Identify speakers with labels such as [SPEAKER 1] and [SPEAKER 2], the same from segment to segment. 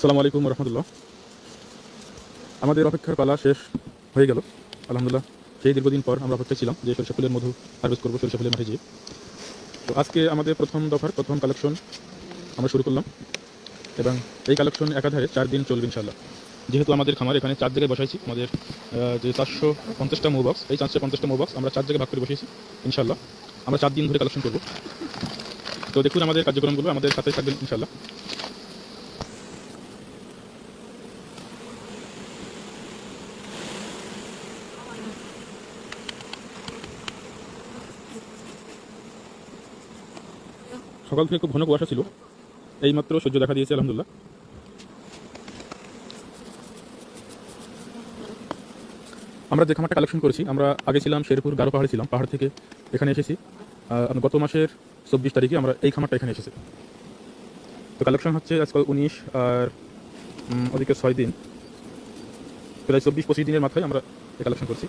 [SPEAKER 1] আসসালামু আলাইকুম রহমতুল্লাহ আমাদের অপেক্ষার পালা শেষ হয়ে গেল। আলহামদুলিল্লাহ, সেই দীর্ঘদিন পর আমরা অপেক্ষা ছিলাম যে সরিষা ফুলের মধু হারভেস্ট করব, সরিষা ফুলের মাঠে গিয়ে। তো আজকে আমাদের প্রথম দফার, প্রথম কালেকশন আমরা শুরু করলাম। এবং এই কালেকশন একাধারে চার দিন চলবে ইনশাল্লাহ যেহেতু আমাদের খামার, এখানে চার জায়গায় বসাইছি। আমাদের যে চারশো পঞ্চাশটা মো বক্স এই চারশো পঞ্চাশটা মো বক্স আমরা চার জায়গায় ভাগ করে বসিয়েছি ইনশাল্লাহ আমরা চার দিন ধরে কালেকশন করব। তো দেখুন আমাদের কার্যক্রমগুলো আমাদের সাথে থাকবেন ইনশাল্লাহ সকাল থেকে খুব ঘন কুয়াশা ছিল। এইমাত্র সূর্য দেখা দিয়েছে, আলহামদুলিল্লাহ। আমরা যে খামারটা কালেকশন করেছি, আমরা আগে ছিলাম শেরপুর গারো পাহাড়ে ছিলাম, পাহাড় থেকে এখানে এসেছি। গত মাসের চব্বিশ তারিখে আমরা এই খামারটা এখানে এসেছি। তো কালেকশন হচ্ছে আজকাল উনিশ আর ওদিকে ছয় দিন। প্রায় চব্বিশ পঁচিশ দিনের মাথায় আমরা এই কালেকশন করছি।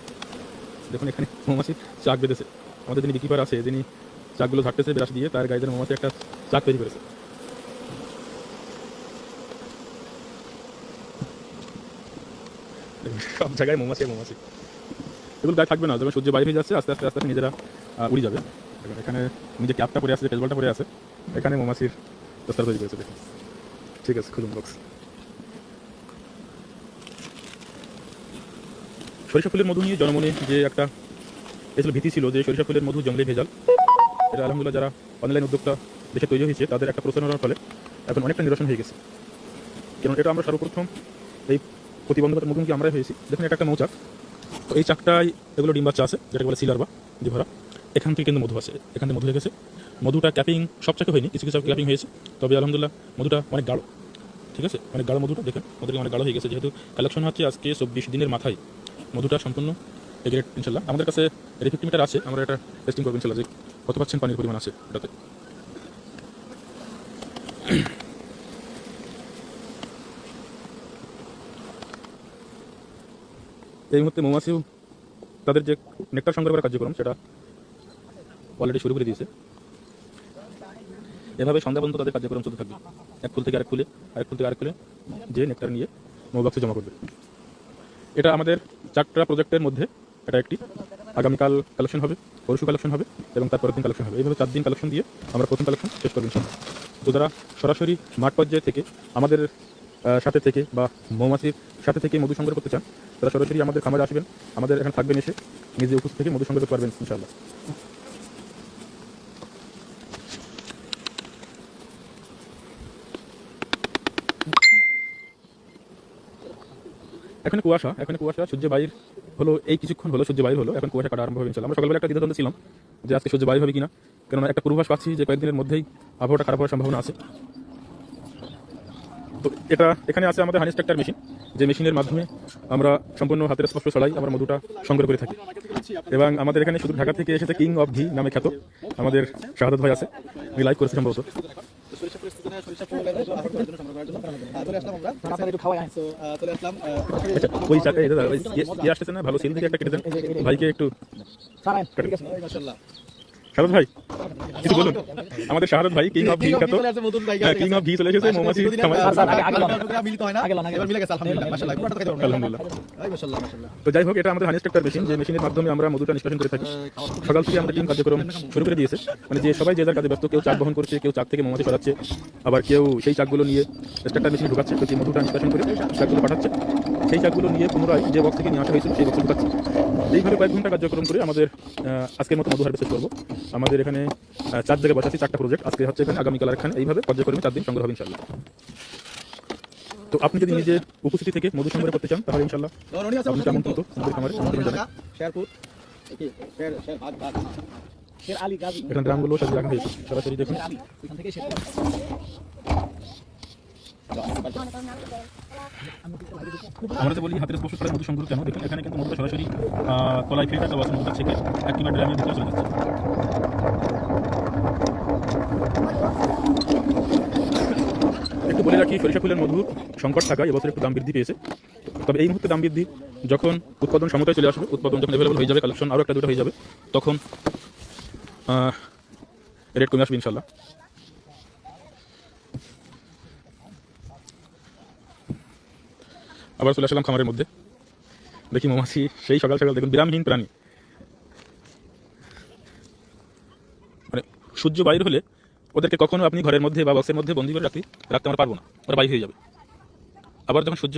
[SPEAKER 1] দেখুন এখানে মৌমাছি চাক বেঁধেছে। আমাদের যিনি বিকিপার আছে, যিনি চাকগুলো ঝাড়তেছে ব্রাশ দিয়ে তার গাইদের মৌমাছি একটা চাক তৈরি করেছে। সব জায়গায় মৌমাছি মৌমাছি। এগুলো গায়ে থাকবে না, যখন সূর্য বাইরে যাচ্ছে, আস্তে আস্তে আস্তে আস্তে নিজেরা উড়ে যাবে। এখানে নিজে ক্যাপটা পরে আছে পেজবলটা পরে আছে, এখানে মৌমাছির দস্তার তৈরি করেছে দেখুন। ঠিক আছে, খুলুন বক্স সরিষা ফুলের মধু নিয়ে জনমনে যে একটা এসব ভীতি ছিল যে সরিষা ফুলের মধু জঙ্গলে ভেজাল। এটা আলহামদুলিল্লাহ যারা অনলাইন উদ্যোক্তা দেশে তৈরি হয়েছে, তাদের একটা প্রচারণার ফলে এখন অনেকটা নিরসন হয়ে গেছে। কারণ এটা আমরা সর্বপ্রথম এই প্রতিবন্ধকতার মুখোমুখি আমরাই হয়েছি। দেখুন, এটা একটা মৌচাক তো এই চাকটায় এগুলো ডিম বাচ্চা আছে, যেটাকে বলে সিলার বা ভরা এখান থেকে কিন্তু মধু আছে এখান থেকে মধু হয়ে গেছে। মধুটা ক্যাপিং সব চাকে হয়নি, কিছু কিছু ক্যাপিং হয়েছে। তবে আলহামদুলিল্লাহ মধুটা অনেক গাঢ়, ঠিক আছে? অনেক গাঢ় মধুটা, দেখেন, মধুটা অনেক গাঢ় হয়ে গেছে। যেহেতু কালেকশন হচ্ছে আজকে চব্বিশ দিনের মাথায়, মধুটা সম্পূর্ণ এগ্রেড ইনশাল্লাহ। আমাদের কাছে রিফিফটি মিটার আছে, আমরা এটা টেস্টিং করব, ইনশাল্লাহ। যে কত পাচ্ছেন পানির পরিমাণ আছে এটাতে এই মুহূর্তে মৌমাছিও তাদের যে নেকটার সংগ্রহ করার কার্যক্রম, সেটা অলরেডি শুরু করে দিয়েছে। এভাবে সন্ধ্যা পর্যন্ত তাদের কার্যক্রম চলতে থাকবে। এক ফুল থেকে আরেক ফুলে, আরেক ফুল থেকে আরেক ফুলে যে নেকটার নিয়ে মৌবাক্সে জমা করবে। এটা আমাদের চারটা প্রজেক্টের মধ্যে এটা একটি। আগামীকাল কালেকশন হবে, পরশু কালেকশন হবে এবং তারপরের দিন কালেকশন হবে। এইভাবে চার দিন কালেকশন দিয়ে আমরা প্রথম কালেকশন শেষ করব ইনশাল্লাহ তো যারা সরাসরি মাঠ পর্যায়ে থেকে আমাদের সাথে থেকে বা মৌমাছির সাথে থেকে মধু সংগ্রহ করতে চান, তারা সরাসরি আমাদের খামারে আসবেন, আমাদের এখানে থাকবেন এসে নিজে উপস্থিত থেকে মধু সংগ্রহ করতে পারবেন ইনশাল্লাহ এখন কুয়াশা এখন কুয়াশা সূর্য বাইর হলো, এই কিছুক্ষণ হলো সূর্য বাইর হলো, এখন কুয়াশা কাটা আরম্ভ ইনশাল্লাহ আমরা সকালবেলা একটা দ্বিধাদ্বন্দ্বে ছিলাম যে আজকে সূর্য বাইর হবে কিনা, কেননা একটা পূর্বাভাস পাচ্ছি যে কয়েকদিনের মধ্যেই আবহাওয়াটা খারাপ হওয়ার সম্ভাবনা আছে। তো এটা, এখানে আছে আমাদের হানিস্ট একটা মেশিন, যে মেশিনের মাধ্যমে আমরা সম্পূর্ণ হাতের স্পর্শ ছড়াই আমরা মধুটা সংগ্রহ করে থাকি। এবং আমাদের এখানে শুধু ঢাকা থেকে এসেছে কিং অফ ঘি নামে খ্যাত আমাদের শাহাদত ভাই আছে উনি লাইক করেছে সম্ভবত।
[SPEAKER 2] সরিষা পরিস্থিতি সরিষা ফুল লাগানোর জন্য আপনাদের জন্য সংগ্রহ করার জন্য আহ, চলে আসলাম আমরা আপনাদের একটু খাওয়াই তো আহ, চলে আসলাম আহ,
[SPEAKER 1] আচ্ছা ওই চাকা এই দাদা ওই ইয়ে- ইয়ে আসতেছে না ভালো সিল থেকে একটা কেটে দেন ভাইকে একটু
[SPEAKER 2] মাশাআল্লাহ।
[SPEAKER 1] শাহাদত ভাই কিছু বলুন। আমাদের শাহাদত ভাই কিং অফ ঘি হ্যাঁ কিং অফ ঘি চলে এসেছে মৌমাছি
[SPEAKER 2] আলহামদুলিল্লাহ, মাশাআল্লাহ, মাশাআল্লাহ।
[SPEAKER 1] তো যাই হোক এটা আমাদের হানিস্ট একটা মেশিন যে মেশিনের মাধ্যমে আমরা মধুটা নিষ্কাশন করে থাকি। সকাল থেকে আমাদের টিম কার্যক্রম শুরু করে দিয়েছে। মানে যে সবাই যে যার কাজে ব্যস্ত কেউ চাক বহন করছে কেউ চাক থেকে মৌমাছি সরাচ্ছে আবার কেউ সেই চাকগুলো নিয়ে স্ট্রাক্টার মেশিন ঢুকাচ্ছে তো যে মধুটা নিষ্কাশন করে চাকগুলো পাঠাচ্ছে। সেই চাকগুলো নিয়ে পুনরায় যে বক্স থেকে নিয়ে আসা হয়েছিল সেই বক্সে ঢুকাচ্ছে। এইভাবে কয়েক ঘণ্টা কার্যক্রম করে আমাদের আজকের মতো মধু হারভেস্ট করব। আমাদের এখানে চার জায়গায় বসাচ্ছি চারটা প্রজেক্ট আজকে হচ্ছে এখানে আগামীকাল এখানে এইভাবে পর্যায়ক্রমে চার দিন সংগ্রহ হবে ইনশাল্লাহ তো আপনি যদি নিজে উপস্থিতি থেকে মধু সংগ্রহ করতে চান তাহলে ইনশাল্লাহ আপনি কেমন আমাদের খামারে আমন্ত্রণ এখানে গ্রামগুলো সাজিয়ে রাখা হয়েছে। সরাসরি দেখুন
[SPEAKER 3] শের আলী ওইখান থেকে শের
[SPEAKER 1] আমরা যে বলি হাতের স্পর্শ করে মধু সংগ্রহ কেন? দেখুন, এখানে কিন্তু মধুটা সরাসরি তলায় ফিল্টার দেওয়া আছে মধুটা ছেঁকে একটিবার ড্রামের ভিতরে চলে যাচ্ছে। একটু বলে রাখি, সরিষা ফুলের মধুর সংকট থাকায় এবছর একটু দাম বৃদ্ধি পেয়েছে। তবে এই মুহূর্তে দাম বৃদ্ধি, যখন উৎপাদন সমতায় চলে আসবে, উৎপাদন যখন অ্যাভেলেবল হয়ে যাবে কালেকশন আরও একটা দুটো হয়ে যাবে, তখন রেট কমে আসবে ইনশাল্লাহ আবার চলে আসলাম খামারের মধ্যে। দেখি মৌমাছি, সেই সকাল সকাল দেখুন, বিরামহীন প্রাণী। মানে সূর্য বাইর হলে ওদেরকে কখনো আপনি ঘরের মধ্যে বা বক্সের মধ্যে বন্দি করে রাখতে রাখতে আমরা পারব না। ওরা বাইর হয়ে যাবে। আবার যখন সূর্য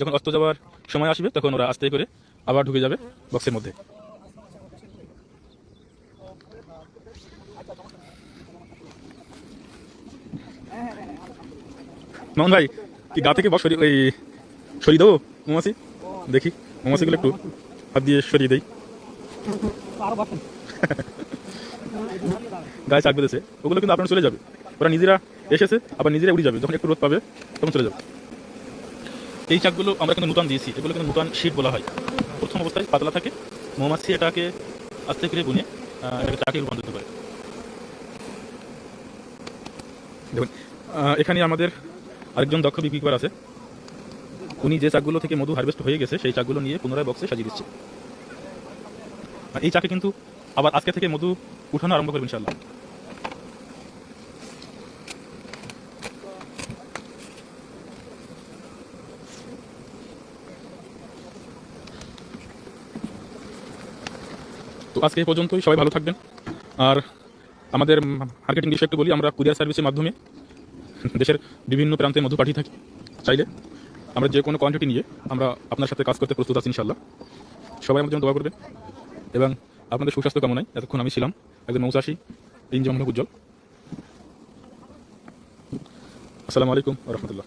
[SPEAKER 1] যখন অস্ত যাওয়ার সময় আসবে, তখন ওরা আস্তে করে আবার ঢুকে যাবে বক্সের মধ্যে। মামুন ভাই, কি গা থেকে বক্স ওই সরিয়ে দেবো? মৌমাছি? দেখি। মৌমাছিগুলো একটু হাত দিয়ে সরিয়ে দেই। গায়ে চাক বেঁধেছে। ওগুলো কিন্তু আপনার চলে যাবে। ওরা নিজেরা এসেছে আবার নিজেরা উড়ে যাবে। যখন একটু রোদ পাবে তখন চলে যাবে। এই চাকগুলো আমরা কিন্তু নূতন দিয়েছি। এগুলো কিন্তু নূতন শীট বলা হয়। প্রথম অবস্থায় পাতলা থাকে। মৌমাছি এটাকে আস্তে করে বুনে এটাকে চাকে রূপান্তরিত করে। দেখুন এখানে আমাদের আরেকজন দক্ষ বিক্রিকার আছে। উনি যে চাকগুলো থেকে মধু হারভেস্ট হয়ে গেছে, সেই চাকগুলো নিয়ে পুনরায় বক্সে সাজিয়ে দিচ্ছে। আর এই চাকে কিন্তু আবার আজকে থেকে মধু উঠানো আরম্ভ করবে ইনশাল্লাহ তো আজকে এই পর্যন্তই, সবাই ভালো থাকবেন। আর আমাদের মার্কেটিং বিষয়ে একটু বলি, আমরা কুরিয়ার সার্ভিসের মাধ্যমে দেশের বিভিন্ন প্রান্তে মধু পাঠিয়ে থাকি, চাইলে। আমরা যে কোনো কোয়ান্টিটি নিয়ে আমরা আপনার সাথে কাজ করতে প্রস্তুত আছি ইনশাল্লাহ সবাই আমার জন্য দোয়া করবেন। এবং আপনাদের সুস্বাস্থ্য কামনায় এতক্ষণ আমি ছিলাম একজন মৌচাষী ইঞ্জম উজ্জ্বল। আসসালামু আলাইকুম রহমতুল্লাহ।